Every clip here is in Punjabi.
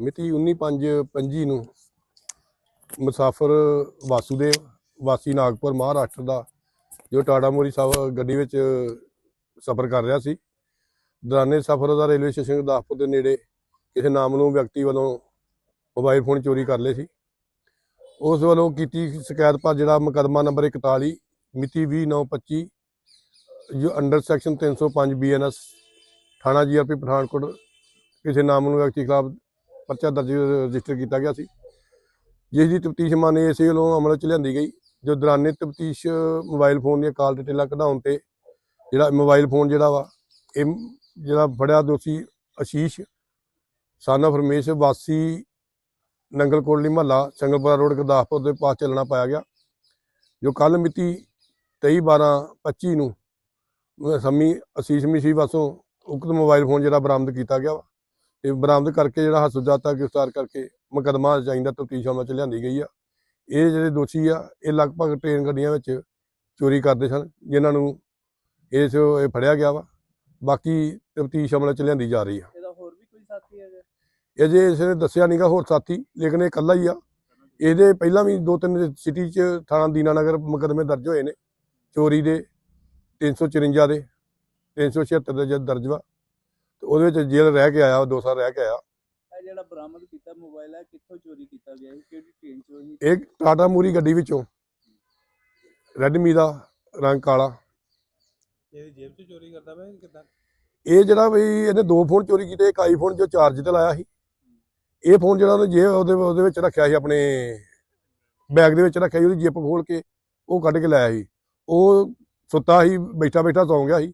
ਮਿਤੀ 19/5/25 ਨੂੰ ਮੁਸਾਫਰ ਵਾਸੂਦੇਵ, ਵਾਸੀ ਨਾਗਪੁਰ ਮਹਾਰਾਸ਼ਟਰ ਦਾ, ਜੋ ਟਾਟਾ ਮੋਰੀ ਸਾਹਿਬ ਗੱਡੀ ਵਿੱਚ ਸਫ਼ਰ ਕਰ ਰਿਹਾ ਸੀ। ਦੌਰਾਨੇ ਸਫ਼ਰ ਦਾ ਰੇਲਵੇ ਸਟੇਸ਼ਨ ਗੁਰਦਾਸਪੁਰ ਦੇ ਨੇੜੇ ਕਿਸੇ ਨਾਮਲੂਮ ਵਿਅਕਤੀ ਵੱਲੋਂ ਮੋਬਾਈਲ ਫੋਨ ਚੋਰੀ ਕਰ ਲਏ ਸੀ। ਉਸ ਵੱਲੋਂ ਕੀਤੀ ਸ਼ਿਕਾਇਤ ਪਰ ਜਿਹੜਾ ਮੁਕੱਦਮਾ ਨੰਬਰ 41 ਮਿਤੀ 20/9/25 ਜੋ ਅੰਡਰ ਸੈਕਸ਼ਨ 305 ਬੀਐਨਐਸ ਥਾਣਾ ਜੀਆਰਪੀ ਪਠਾਨਕੋਟ, ਕਿਸੇ ਨਾਮਲੂਮ ਵਿਅਕਤੀ ਖਿਲਾਫ ਪਰਚਾ ਦਰਜ ਰਜਿਸਟਰ ਕੀਤਾ ਗਿਆ ਸੀ। ਜਿਸ ਦੀ ਤਫਤੀਸ਼ ਮਾਨੇ ਇਸੇ ਵੱਲੋਂ ਅਮਲ ਚ ਲਿਆਂਦੀ ਗਈ, ਜੋ ਦੌਰਾਨੇ ਤਫਤੀਸ਼ ਮੋਬਾਈਲ ਫੋਨ ਦੀਆਂ ਕਾਲ ਡਿਟੇਲਾਂ ਕਢਾਉਣ ਤੇ ਜਿਹੜਾ ਮੋਬਾਈਲ ਫੋਨ ਜਿਹੜਾ ਵਾ, ਇਹ ਜਿਹੜਾ ਫੜਿਆ ਦੋਸ਼ੀ ਅਸ਼ੀਸ਼ son ਫਰਮੇਸ਼ ਵਾਸੀ ਨੰਗਲ ਕੋਟਲੀ ਮਹੱਲਾ ਸੰਗਲਪੁਰਾ ਰੋਡ, ਗੁਰਦਾਸਪੁਰ ਦੇ ਪਾਸ ਚੱਲਣਾ ਪਾਇਆ ਗਿਆ, ਜੋ ਕੱਲ ਮਿਤੀ 23 12 25 ਨੂੰ ਅਹ ਸੰਮੀ ਅਸੀਸ ਮਿਸ਼ੀ ਵਾਸੋਂ ਉਕਤ ਮੋਬਾਈਲ ਫੋਨ ਜਿਹੜਾ ਬਰਾਮਦ ਕੀਤਾ ਗਿਆ ਵਾ। ਤੇ ਬਰਾਮਦ ਕਰਕੇ ਜਿਹੜਾ ਹਸੁਜਾਤਾ ਗ੍ਰਿਫਤਾਰ ਕਰਕੇ ਮੁਕੱਦਮਾ ਚਾਹੀਦਾ ਤਫਤੀਸ਼ ਅਮਲ ਚ ਲਿਆਂਦੀ ਗਈ ਆ। ਇਹ ਜਿਹੜੇ ਦੋਸ਼ੀ ਆ ਇਹ ਲਗਭਗ ਟ੍ਰੇਨ ਗੱਡੀਆਂ ਵਿੱਚ ਚੋਰੀ ਕਰਦੇ ਸਨ ਜਿਨ੍ਹਾਂ ਨੂੰ ਇਸ ਇਹ ਫੜਿਆ ਗਿਆ ਵਾ। ਬਾਕੀ ਤਫਤੀਸ਼ ਅਮਲ ਚ ਲਿਆਂਦੀ ਜਾ ਰਹੀ ਆ। ਇਹਦਾ ਹੋਰ ਵੀ ਕੋਈ ਸਾਥੀ ਹੈਗਾ? ਇਹ ਜੇ ਇਸ ਨੇ ਦੱਸਿਆ ਨਹੀਂਗਾ ਹੋਰ ਸਾਥੀ ਲੇਕਿਨ ਇਹ ਇਕੱਲਾ ਹੀ ਆ। ਇਹਦੇ ਪਹਿਲਾਂ ਵੀ ਦੋ ਤਿੰਨ ਸਿਟੀ ਚ ਥਾਣਾ ਦੀਨਾਨਗਰ ਮੁਕੱਦਮੇ ਦਰਜ ਹੋਏ ਨੇ ਚੋਰੀ ਦੇ 354 ਦੇ 376 ਦੇ ਦਰਜ ਵਾ। ਤੇ ਉਹਦੇ ਵਿੱਚ ਜੇਲ੍ਹ ਰਹਿ ਕੇ ਆਇਆ ਦੋ ਸਾਲ ਰਹਿ ਕੇ ਆਇਆ। ਇਹ ਜਿਹੜਾ ਬਰਾਮਦ ਕੀਤਾ ਮੋਬਾਈਲ ਹੈ ਕਿੱਥੋਂ ਚੋਰੀ ਕੀਤਾ ਗਿਆ ਸੀ? ਕਿਹੜੀ ਟ੍ਰੇਨ ਚੋਂ ਸੀ? ਇਹ ਟਾਟਾ ਮੂਰੀ ਗੱਡੀ ਵਿੱਚੋਂ। ਰੈਡਮੀ ਦਾ ਰੰਗ ਕਾਲਾ। ਇਹਦੀ ਜੇਬ 'ਚ ਚੋਰੀ ਕਰਦਾ ਪਿਆ ਕਿਦਾਂ? ਇਹ ਜਿਹੜਾ ਵੀ ਇਹਨੇ ਦੋ ਫੋਨ ਚੋਰੀ ਕੀਤੇ ਇੱਕ ਆਈਫੋਨ ਜੋ ਚਾਰਜ ਤੇ ਲਾਇਆ ਸੀ। ਇਹ ਫੋਨ ਜਿਹੜਾ ਉਹਨੇ ਜੇ ਉਹਦੇ ਉਹਦੇ ਵਿੱਚ ਰੱਖਿਆ ਸੀ ਆਪਣੇ ਬੈਗ ਦੇ ਵਿੱਚ ਰੱਖਿਆ ਸੀ ਉਹਦੀ ਜਿੱਪ ਖੋਲ ਕੇ ਉਹ ਕੱਢ ਕੇ ਲਾਇਆ ਸੀ। ਉਹ ਸੁੱਤਾ ਸੀ ਬੈਠਾ ਬੈਠਾ ਸੌਂ ਗਿਆ ਸੀ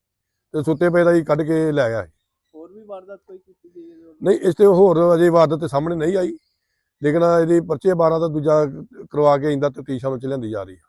ਤੇ ਸੁੱਤੇ ਪਏ ਦਾ ਹੀ ਕੱਢ ਕੇ ਲੈ ਗਿਆ ਸੀ। ਵਾਰਦਾਤ ਕੋਈ ਕੀਤੀ ਗਈ ਹੈ ਨਹੀਂ, ਇਸ ਤੇ ਹੋਰ ਅਜੇ ਵਾਰਦਾਤ ਤੇ ਸਾਹਮਣੇ ਨਹੀਂ ਆਈ। ਲੇਕਿਨ ਇਹਦੀ ਪਰਚੇ 12 ਦਾ ਦੂਜਾ ਕਰਵਾ ਕੇ ਇੰਦਾ ਤਫਤੀਸ਼ ਅਮਲ ਚ ਲਿਆਂਦੀ ਜਾ ਰਹੀ ਹੈ।